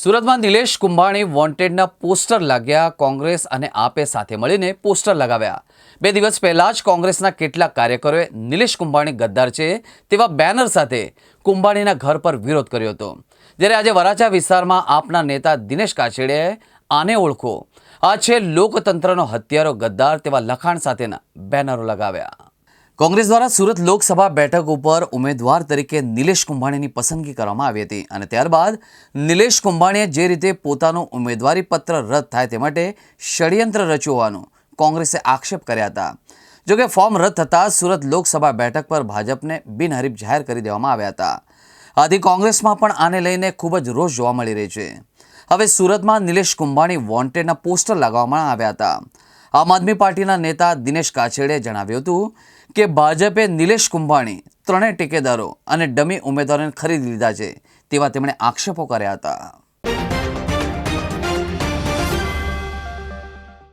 સુરતમાં નિલેશ કુંભાણી વોન્ટેડના પોસ્ટર લાગ્યા, કોંગ્રેસ અને આપે સાથે મળીને પોસ્ટર લગાવ્યા. બે દિવસ પહેલાં જ કોંગ્રેસના કેટલાક કાર્યકરોએ નિલેશ કુંભાણી ગદ્દાર છે તેવા બેનર સાથે કુંભાણીના ઘર પર વિરોધ કર્યો હતો. જ્યારે આજે વરાછા વિસ્તારમાં આપના નેતા દિનેશ કાછડિયાએ આને ઓળખો. આ છે લોકતંત્રનો હત્યારો ગદ્દાર તેવા લખાણ સાથેના બેનરો લગાવ્યા. કોંગ્રેસ દ્વારા સુરત લોકસભા બેઠક ઉપર ઉમેદવાર તરીકે નિલેશ કુંભાણીની પસંદગી કરવામાં આવી હતી અને ત્યારબાદ નિલેશ કુંભાણીએ જે રીતે પોતાનું ઉમેદવારી પત્ર રદ થાય તે માટે ષડયંત્ર રચ્યું કોંગ્રેસે આક્ષેપ કર્યા હતા. જોકે ફોર્મ રદ થતાં સુરત લોકસભા બેઠક પર ભાજપને બિનહરીફ જાહેર કરી દેવામાં આવ્યા હતા. આથી કોંગ્રેસમાં પણ આને લઈને ખૂબ જ રોષ જોવા મળી રહી છે. હવે સુરતમાં નિલેશ કુંભાણી વોન્ટેડના પોસ્ટર લગાવવામાં આવ્યા હતા. આમ આદમી પાર્ટીના નેતા દિનેશ કાછેડે જણાવ્યું હતું કે ભાજપે નિલેશ કુંભાણી, ત્રણેય ટેકેદારો અને ડમી ઉમેદવારોને ખરીદી લીધા છે તેવા તેમણે આક્ષેપો કર્યા હતા.